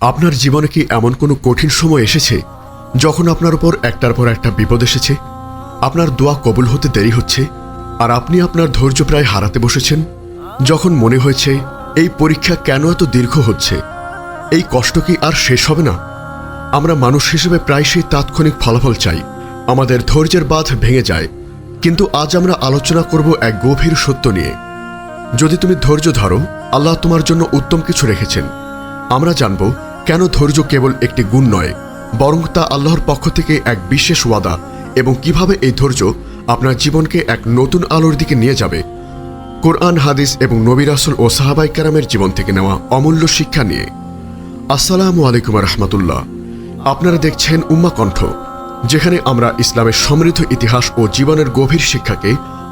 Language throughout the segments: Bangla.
আপনার জীবনে কি এমন কোনো কঠিন সময় এসেছে যখন আপনার উপর একটার পর একটা বিপদ এসেছে? আপনার দোয়া কবুল হতে দেরি হচ্ছে, আর আপনি আপনার ধৈর্য প্রায় হারাতে বসেছেন। যখন মনে হয়েছে, এই পরীক্ষা কেন এত দীর্ঘ হচ্ছে? এই কষ্ট কি আর শেষ হবে না? আমরা মানুষ হিসেবে প্রায়শই তাৎক্ষণিক ফলাফল চাই। আমাদের ধৈর্যের বাঁধ ভেঙে যায়। কিন্তু আজ আমরা আলোচনা করব এক গভীর সত্য নিয়ে। যদি তুমি ধৈর্য ধরো, আল্লাহ তোমার জন্য উত্তম কিছু রেখেছেন। আমরা জানব কেন ধৈর্য কেবল একটি গুণ নয়, বরং তা আল্লাহর পক্ষ থেকে এক বিশেষ ওয়াদা এবং কীভাবে এই ধৈর্য আপনার জীবনকে এক নতুন আলোর দিকে নিয়ে যাবে? কোরআন, হাদিস এবং নবী রাসুল ও সাহাবাই কারামের জীবন থেকে নেওয়া অমূল্য শিক্ষা নিয়ে। আসসালামু আলাইকুম রহমতুল্লাহ। আপনারা দেখছেন উম্মা কণ্ঠ, যেখানে আমরা ইসলামের সমৃদ্ধ ইতিহাস ও জীবনের গভীর শিক্ষাকে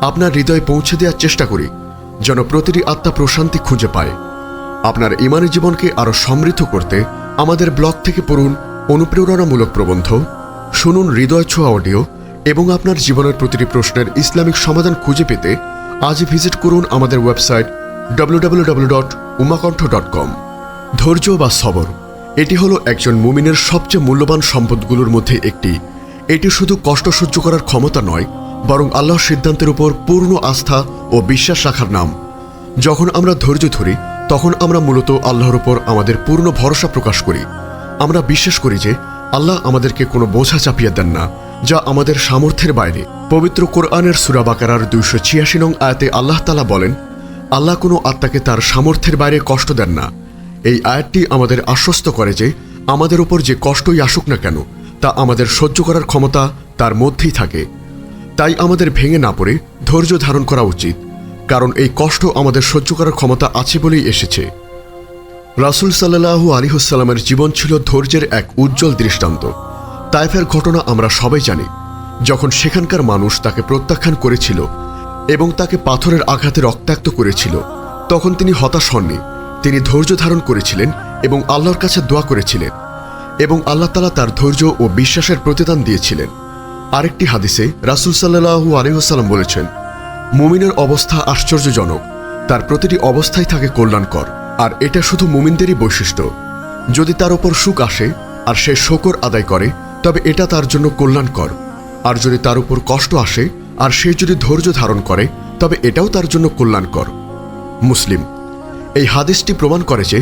আপনার হৃদয়ে পৌঁছে দেওয়ার চেষ্টা করি, যেন প্রতিটি আত্মা প্রশান্তি খুঁজে পায়। আপনার ইমানি জীবনকে আরও সমৃদ্ধ করতে আমাদের ব্লগ থেকে পড়ুন অনুপ্রেরণামূলক প্রবন্ধ, শুনুন হৃদয় ছোঁয়া অডিও এবং আপনার জীবনের প্রতিটি প্রশ্নের ইসলামিক সমাধান খুঁজে পেতে আজই ভিজিট করুন আমাদের ওয়েবসাইট www.umakantha.com ধৈর্য বা সবর, এটি হলো একজন মুমিনের সবচেয়ে মূল্যবান সম্পদগুলোর মধ্যে একটি। এটি শুধু কষ্ট সহ্য করার ক্ষমতা নয়, বরং আল্লাহর সিদ্ধান্তের উপর পূর্ণ আস্থা ও বিশ্বাস রাখার নাম। যখন আমরা ধৈর্য ধরি তখন আমরা মূলত আল্লাহর উপর আমাদের পূর্ণ ভরসা প্রকাশ করি। আমরা বিশ্বাস করি যে আল্লাহ আমাদেরকে কোনো বোঝা চাপিয়ে দেন না, যা আমাদের সামর্থ্যের বাইরে। পবিত্র কোরআনের সুরাবাকারার দুইশো ছিয়াশি নং আয়াতে আল্লাহ তালা বলেন, আল্লাহ কোনো আত্মাকে তার সামর্থ্যের বাইরে কষ্ট দেন না। এই আয়াতটি আমাদের আশ্বস্ত করে যে আমাদের উপর যে কষ্টই আসুক না কেন, তা আমাদের সহ্য করার ক্ষমতা তার মধ্যেই থাকে। তাই আমাদের ভেঙে না পড়ে ধৈর্য ধারণ করা উচিত। কারণ এই কষ্ট আমাদের সহ্য করার ক্ষমতা আছে বলেই এসেছে। রাসুল সাল্লাহু আলিহুসাল্লামের জীবন ছিল ধৈর্যের এক উজ্জ্বল দৃষ্টান্ত। তাইফের ঘটনা আমরা সবাই জানি। যখন সেখানকার মানুষ তাকে প্রত্যাখ্যান করেছিল এবং তাকে পাথরের আঘাতে রক্তাক্ত করেছিল, তখন তিনি হতাশ হননি। তিনি ধৈর্য ধারণ করেছিলেন এবং আল্লাহর কাছে দোয়া করেছিলেন এবং আল্লাহ তালা তার ধৈর্য ও বিশ্বাসের প্রতিদান দিয়েছিলেন। আরেকটি হাদিসে রাসুল সাল্লাহু আলিহাসাল্লাম বলেছেন মুমিনের অবস্থা আশ্চর্যজনক। তার প্রতিটি অবস্থায় থাকে কল্যাণকর, আর এটা শুধু মুমিনদেরই বৈশিষ্ট্য। যদি তার ওপর সুখ আসে, আর সে শকর আদায় করে, তবে এটা তার জন্য কল্যাণকর। আর যদি তার উপর কষ্ট আসে, আর সে যদি ধৈর্য ধারণ করে, তবে এটাও তার জন্য কল্যাণকর। মুসলিম, এই হাদিসটি প্রমাণ করে যে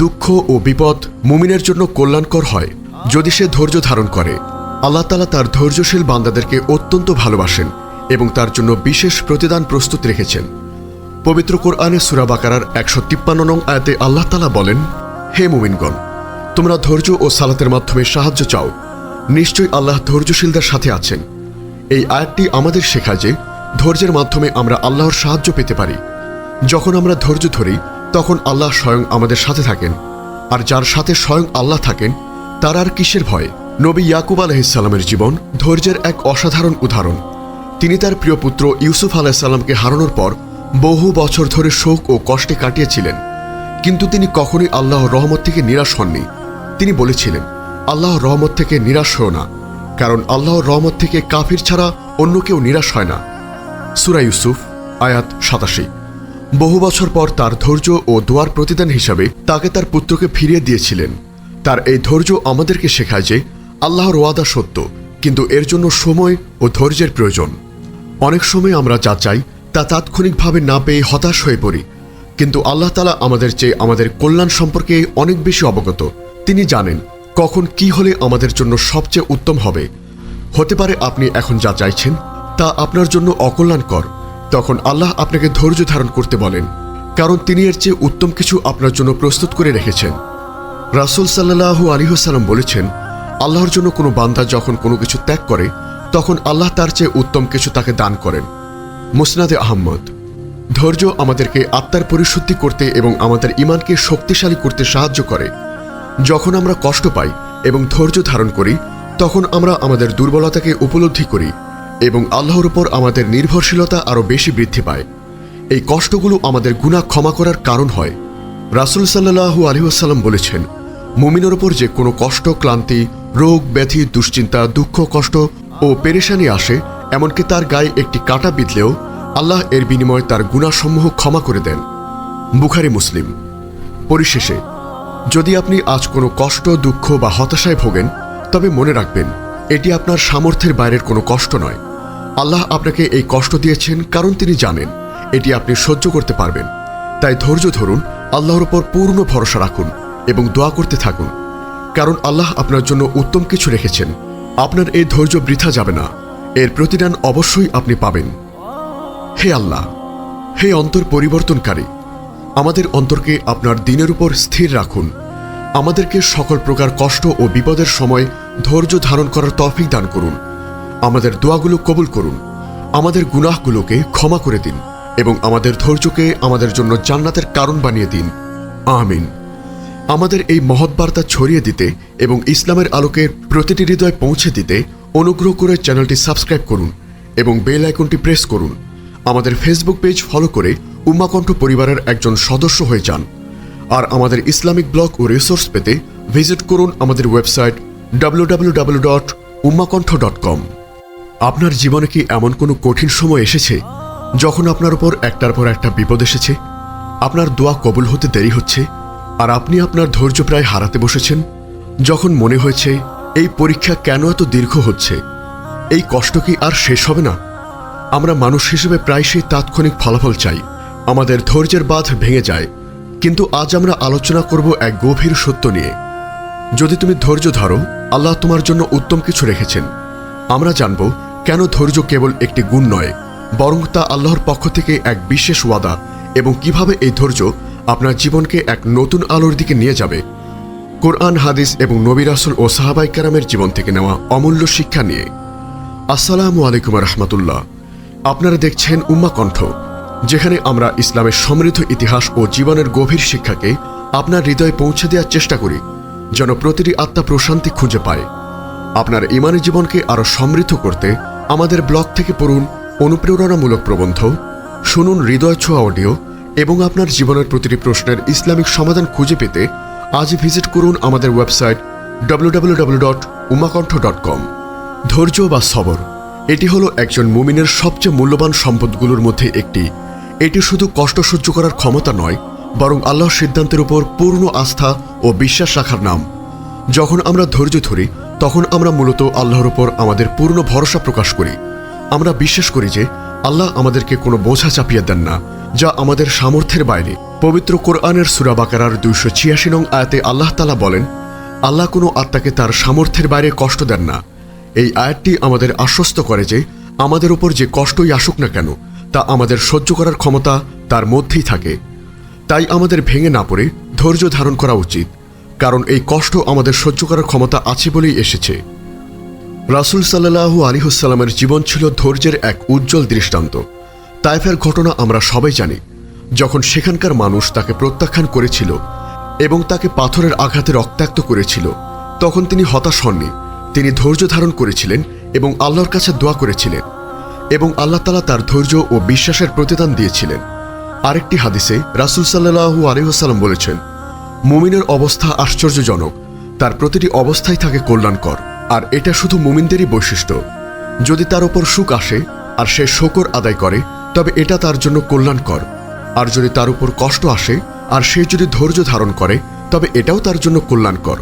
দুঃখ ও বিপদ মুমিনের জন্য কল্যাণকর হয়, যদি সে ধৈর্য ধারণ করে। আল্লাহ তালা তার ধৈর্যশীল বান্দাদেরকে অত্যন্ত ভালোবাসেন। এবং তার জন্য বিশেষ প্রতিদান প্রস্তুত রেখেছেন। পবিত্র কোরআনে সুরাবাকারার একশো তিপ্পান্ন নং আয়াতে আল্লাহ তালা বলেন, হে মুমিনগণ, তোমরা ধৈর্য ও সালাতের মাধ্যমে সাহায্য চাও। নিশ্চয়ই আল্লাহ ধৈর্যশীলদের সাথে আছেন। এই আয়াতটি আমাদের শেখায় যে, ধৈর্যের মাধ্যমে আমরা আল্লাহর সাহায্য পেতে পারি। যখন আমরা ধৈর্য ধরি, তখন আল্লাহ স্বয়ং আমাদের সাথে থাকেন। আর যার সাথে স্বয়ং আল্লাহ থাকেন, তার আর কিসের ভয়? নবী ইয়াকুব আলহিসাল্লামের জীবন ধৈর্যের এক অসাধারণ উদাহরণ। তিনি তার প্রিয় পুত্র ইউসুফ আলাহিসাল্লামকে হারানোর পর বহু বছর ধরে শোক ও কষ্টে কাটিয়েছিলেন। কিন্তু তিনি কখনোই আল্লাহর রহমত থেকে নিরাশ হননি। তিনি বলেছিলেন, আল্লাহর রহমত থেকে নিরাশ হও না, কারণ আল্লাহর রহমত থেকে কাফির ছাড়া অন্য কেউ নিরাশ হয় না। সুরা ইউসুফ, আয়াত সাতাশি। বহু বছর পর তার ধৈর্য ও দোয়ার প্রতিদান হিসাবে তাকে তার পুত্রকে ফিরিয়ে দিয়েছিলেন। তার এই ধৈর্য আমাদেরকে শেখায় যে, আল্লাহর ওয়াদা সত্য। কিন্তু এর জন্য সময় ও ধৈর্যের প্রয়োজন। অনেক সময় আমরা যা চাই, তা তাৎক্ষণিকভাবে না পেয়ে হতাশ হয়ে পড়ি। কিন্তু আল্লাহ তালা আমাদের চেয়ে আমাদের কল্যাণ সম্পর্কে অনেক বেশি অবগত। তিনি জানেন কখন কি হলে আমাদের জন্য সবচেয়ে উত্তম হবে। হতে পারে আপনি এখন যা চাইছেন, তা আপনার জন্য অকল্যাণকর। তখন আল্লাহ আপনাকে ধৈর্য ধারণ করতে বলেন, কারণ তিনি এর চেয়ে উত্তম কিছু আপনার জন্য প্রস্তুত করে রেখেছেন। রাসুল সাল্লাহু আলিহাসাল্লাম বলেছেন আল্লাহর জন্য কোনো বান্দা যখন কোনো কিছু ত্যাগ করে, তখন আল্লাহ তার চেয়ে উত্তম কিছু তাকে দান করেন। মুসনাদে আহম্মদ। ধৈর্য আমাদেরকে আত্মার পরিশুদ্ধি করতে এবং আমাদের ইমানকে শক্তিশালী করতে সাহায্য করে। যখন আমরা কষ্ট পাই এবং ধৈর্য ধারণ করি, তখন আমরা আমাদের দুর্বলতাকে উপলব্ধি করি এবং আল্লাহর উপর আমাদের নির্ভরশীলতা আরও বেশি বৃদ্ধি পায়। এই কষ্টগুলো আমাদের গুণা ক্ষমা করার কারণ হয়। রাসুল সাল্লাহু আলহিহাসাল্লাম বলেছেন মুমিনের ওপর যে কোনো কষ্ট, ক্লান্তি, রোগ ব্যাধি দুশ্চিন্তা, দুঃখ, কষ্ট ও পেরেশানি আসে, এমনকি তার গায়ে একটি কাঁটা বিঁধলেও আল্লাহ এর বিনিময়ে তার গুণাসমূহ ক্ষমা করে দেন। বুখারি, মুসলিম। পরিশেষে, যদি আপনি আজ কোনো কষ্ট, দুঃখ বা হতাশায় ভোগেন, তবে মনে রাখবেন, এটি আপনার সামর্থ্যের বাইরের কোনো কষ্ট নয়। আল্লাহ আপনাকে এই কষ্ট দিয়েছেন কারণ তিনি জানেন, এটি আপনি সহ্য করতে পারবেন। তাই ধৈর্য ধরুন, আল্লাহর উপর পূর্ণ ভরসা রাখুন। এবং দোয়া করতে থাকুন। কারণ আল্লাহ আপনার জন্য উত্তম কিছু রেখেছেন। আপনার এই ধৈর্য বৃথা যাবে না। এর প্রতিদান অবশ্যই আপনি পাবেন। হে আল্লাহ, হে অন্তর পরিবর্তনকারী, আমাদের অন্তরকে আপনার দিনের উপর স্থির রাখুন। আমাদেরকে সকল প্রকার কষ্ট ও বিপদের সময় ধৈর্য ধারণ করার তৌফিক দান করুন। আমাদের দোয়াগুলো কবুল করুন। আমাদের গুনাহগুলোকে ক্ষমা করে দিন এবং আমাদের ধৈর্যকে আমাদের জন্য জান্নাতের কারণ বানিয়ে দিন। আমিন। আমাদের এই মহৎ বার্তা ছড়িয়ে দিতে এবং ইসলামের আলোকে প্রতিটি হৃদয় পৌঁছে দিতে অনুগ্রহ করে চ্যানেলটি সাবস্ক্রাইব করুন এবং বেল আইকনটি প্রেস করুন। আমাদের ফেসবুক পেজ ফলো করে উম্মাকণ্ঠ পরিবারের একজন সদস্য হয়ে যান। আর আমাদের ইসলামিক ব্লগ ও রিসোর্স পেতে ভিজিট করুন আমাদের website W W W dot dot com আপনার জীবনে কি এমন কোনো কঠিন সময় এসেছে যখন আপনার উপর একটার পর একটা বিপদ এসেছে? আপনার দোয়া কবুল হতে দেরি হচ্ছে? আর আপনি আপনার ধৈর্য প্রায় হারাতে বসেছেন। যখন মনে হয়েছে, এই পরীক্ষা কেন এত দীর্ঘ হচ্ছে? এই কষ্ট কি আর শেষ হবে না? আমরা মানুষ হিসেবে প্রায়শই তাৎক্ষণিক ফলাফল চাই। আমাদের ধৈর্যের বাঁধ ভেঙে যায়। কিন্তু আজ আমরা আলোচনা করব এক গভীর সত্য নিয়ে। যদি তুমি ধৈর্য ধরো, আল্লাহ তোমার জন্য উত্তম কিছু রেখেছেন। আমরা জানব কেন ধৈর্য কেবল একটি গুণ নয়, বরং তা আল্লাহর পক্ষ থেকে এক বিশেষ ওয়াদা এবং কীভাবে এই ধৈর্য আপনার জীবনকে এক নতুন আলোর দিকে নিয়ে যাবে। কোরআন, হাদিস এবং নবী রাসুল ও সাহাবাই কারামের জীবন থেকে নেওয়া অমূল্য শিক্ষা নিয়ে। আসসালামু আলাইকুম রহমতুল্লাহ। আপনারা দেখছেন উম্মা কণ্ঠ, যেখানে আমরা ইসলামের সমৃদ্ধ ইতিহাস ও জীবনের গভীর শিক্ষাকে আপনার হৃদয়ে পৌঁছে দেওয়ার চেষ্টা করি, যেন প্রতিটি আত্মা প্রশান্তি খুঁজে পায়। আপনার ইমানি জীবনকে আরও সমৃদ্ধ করতে আমাদের ব্লগ থেকে পড়ুন অনুপ্রেরণামূলক প্রবন্ধ, শুনুন হৃদয় ছোঁয়া অডিও এবং আপনার জীবনের প্রতিটি প্রশ্নের ইসলামিক সমাধান খুঁজে পেতে আজ ভিজিট করুন আমাদের ওয়েবসাইট www.umakantha.com ধৈর্য বা সবর, এটি হলো একজন মুমিনের সবচেয়ে মূল্যবান সম্পদগুলোর মধ্যে একটি। এটি শুধু কষ্ট সহ্য করার ক্ষমতা নয়, বরং আল্লাহর সিদ্ধান্তের উপর পূর্ণ আস্থা ও বিশ্বাস রাখার নাম। যখন আমরা ধৈর্য ধরি, তখন আমরা মূলত আল্লাহর উপর আমাদের পূর্ণ ভরসা প্রকাশ করি। আমরা বিশ্বাস করি যে আল্লাহ আমাদেরকে কোনো বোঝা চাপিয়ে দেন না। যা আমাদের সামর্থ্যের বাইরে। পবিত্র কোরআনের সুরা বাকারার দুইশো ছিয়াশি নং আয়াতে আল্লাহ তালা বলেন, আল্লাহ কোনো আত্মাকে তার সামর্থ্যের বাইরে কষ্ট দেন না। এই আয়াতটি আমাদের আশ্বস্ত করে যে, আমাদের উপর যে কষ্টই আসুক না কেন, তা আমাদের সহ্য করার ক্ষমতা তার মধ্যেই থাকে। তাই আমাদের ভেঙে না পড়ে ধৈর্য ধারণ করা উচিত, কারণ এই কষ্ট আমাদের সহ্য করার ক্ষমতা আছে বলেই এসেছে। রাসুল সাল্লাহু আলিহুসাল্লামের জীবন ছিল ধৈর্যের এক উজ্জ্বল দৃষ্টান্ত। তাইফের ঘটনা আমরা সবাই জানি। যখন সেখানকার মানুষ তাকে প্রত্যাখ্যান করেছিল এবং তাকে পাথরের আঘাতে রক্তাক্ত করেছিল, তখন তিনি হতাশ হননি। তিনি ধৈর্য ধারণ করেছিলেন এবং আল্লাহর কাছে দোয়া করেছিলেন এবং আল্লাহ তালা তার ধৈর্য ও বিশ্বাসের প্রতিদান দিয়েছিলেন। আরেকটি হাদিসে রাসুল সাল্লাহু আলিহাসাল্লাম বলেছেন, মুমিনের অবস্থা আশ্চর্যজনক। তার প্রতিটি অবস্থায় থাকে কল্যাণকর, আর এটা শুধু মুমিনদেরই বৈশিষ্ট্য। যদি তার ওপর সুখ আসে, আর সে শকর আদায় করে তবে এটা তার জন্য কল্যাণকর। আর যদি তার উপর কষ্ট আসে, আর সে যদি ধৈর্য ধারণ করে, তবে এটাও তার জন্য কল্যাণকর।